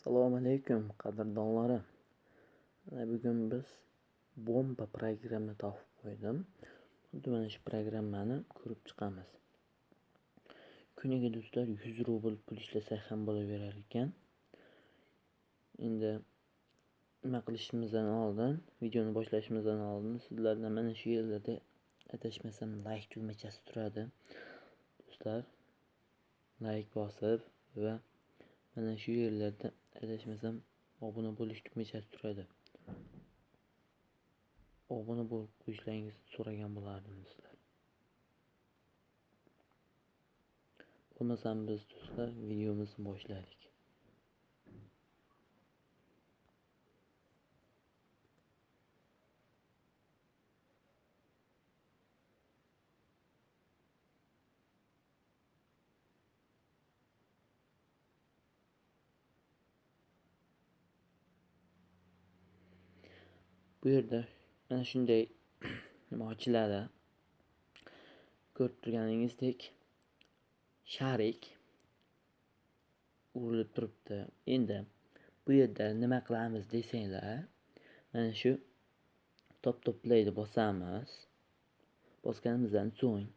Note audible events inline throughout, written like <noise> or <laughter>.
Assalomu alaykum qadrdonlarim. Mana bugun biz bomba programma topib qo'ydim. Xuddi mana shu programmani ko'rib do'stlar 100 rubl pul ishlasak ham bo'laverar ekan. Endi nima qilishimizdan oldin, videoni boshlashimizdan oldin sizlardan mana shu yerlarda adashmasam like tugmachasi. Do'stlar, like bosib va mana shu yerlarda adashmasam obuna bo'lish tugmachasi turadi. Obuna bo'lib qo'yishlaringizni so'ragan bo'lardim do'stlar. Bo'lmasam biz do'stlar videomizni boshladik. <clears throat> Bu yerda mana shunday nima ochiladi. Ko'rib turganingizdek sharik urilib turibdi. Endi bu yerda nima qilamiz desanglar, mana shu top toplaydi bosamiz. Bosganimizdan so'ng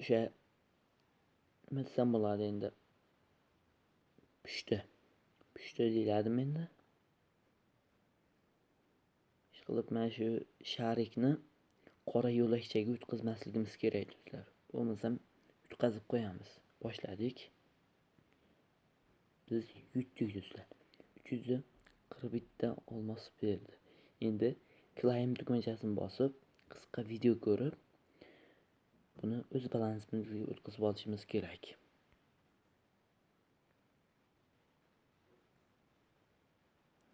o'sha nima desam bo'ladi endi pushti pushti deyiladimi endi ishqilib mana shu sharikni qora yo'lakchaga o'tkazmasligimiz kerak do'stlar. Bo'lmasam yutqazib qo'yamiz. Boshladik. Biz yutdik do'stlar. Uch yuz qirq bitta olmos berdi. Endi claim tugmachasini bosib qisqa video ko'rib buni o'z balansimizga o'tkazib olishimiz kerak.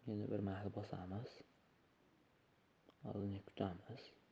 Yana bir mahal bosamiz oldini kutamiz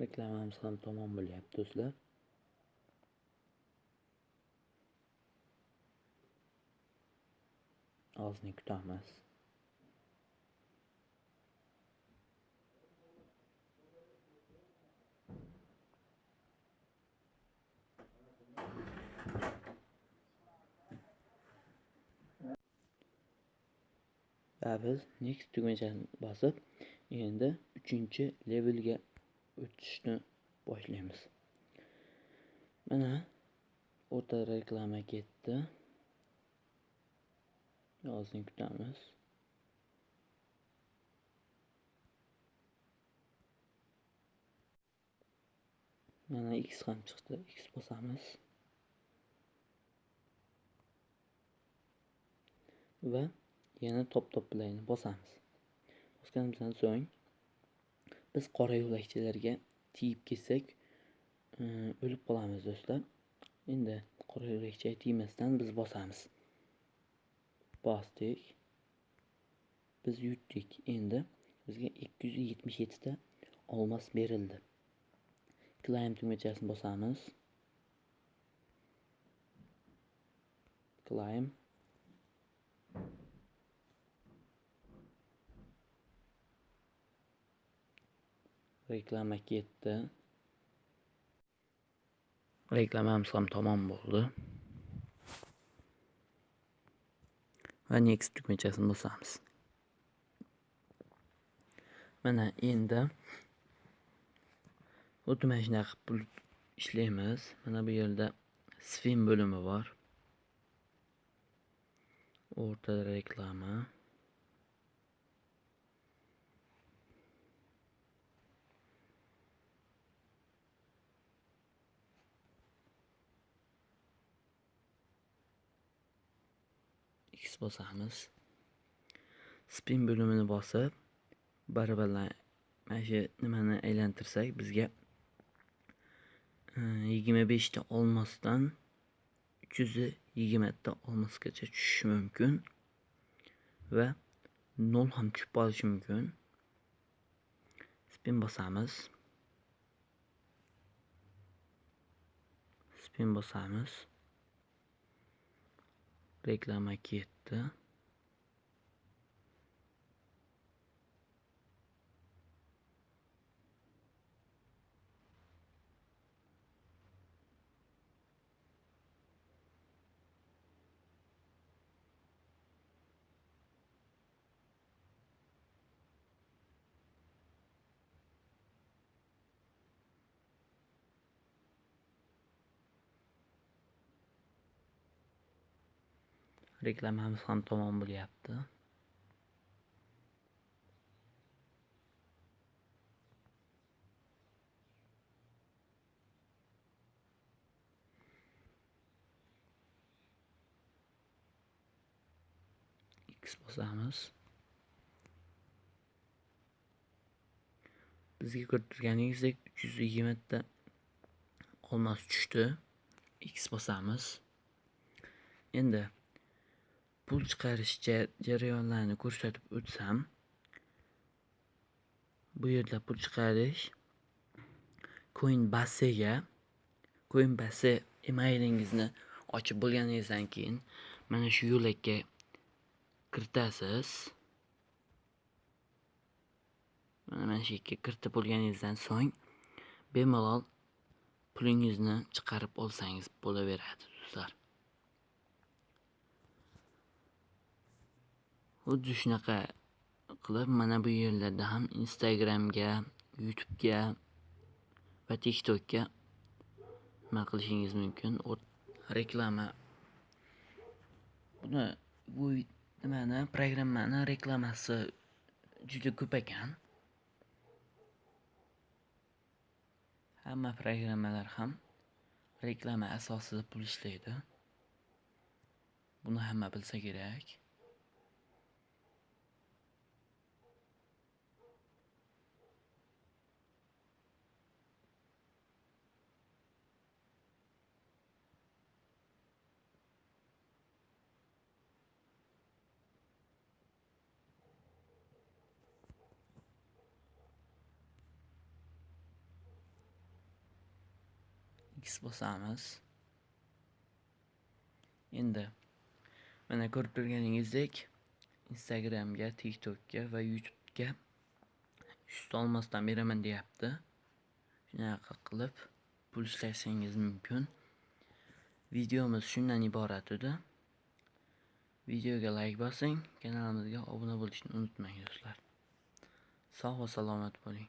reklamamiz ham tamom bo'lyapti do'stlar ozgina kutamiz va biz next tugmachasini bosib endi uchinchi levelga o'tishni boshlaymiz mana o'rtada reklama ketdi ozgina kutamiz mana x ham chiqdi x bosamiz va yana top toplayni bosamiz bosganimizdan so'ng biz qora yo'lakchalarga tiyib ketsak e, o'lib qolamiz do'stlar. Endi qora yo'lakchaga tegmasdan biz bosamiz. Bosdik. Biz yutdik. Endi bizga ikki yuz yetmish yettita olmos berildi. Claim tugmachasini bosamiz. Claim reklama ketdi reklamamiz ham tamom bo'ldi va next tugmachasini bosamiz mana endi xuddi mana shunaqa pul ishlaymiz mana bu yerda spin bo'limi bor o'rtada reklama x bosamiz spin bo'limini bosib baribir mana shu nimani aylantirsak bizga e, yigirma beshta olmosdan uch yuz yigirmata olmosgacha tushishi mumkin va nol ham tushib qolishi mumkin spin bosamiz spin bosamiz reklama ketdi reklamamiz ham tamom bo'lyapti x bosamiz bizga uch yuz yigirmata olmos tushdi x bosamiz endi pul chiqarish ja- jarayonlarini ko'rsatib o'tsam bu yerda pul chiqarish coinbase'ga coinbase emailingizni ochib bo'lganingizdan keyin mana shu yo'lakka kiritasiz mana shu yerga kiritib bo'lganingizdan so'ng bemalol pulingizni chiqarib olsangiz bo'laveradi do'stlar xuddi shunaqa qilib mana bu yerlarda ham instagramga youtube'ga va tiktokka nima qilishingiz mumkin reklama buni bu nimani programmani reklamasi juda ko'p ekan hamma programmalar ham reklama asosida pul ishlaydi buni hamma bilsa kerak x bosamiz endi mana ko'rib turganingizdek instagramga tiktokka va youtubega. Yuzta olmosdan beraman deyapti shunaqa qilib pul ishlashingiz mumkin videomiz shundan iborat edi videoga layk bosing kanalimizga obuna bo'lishni unutmang do'stlar. Sog' va salomat bo'ling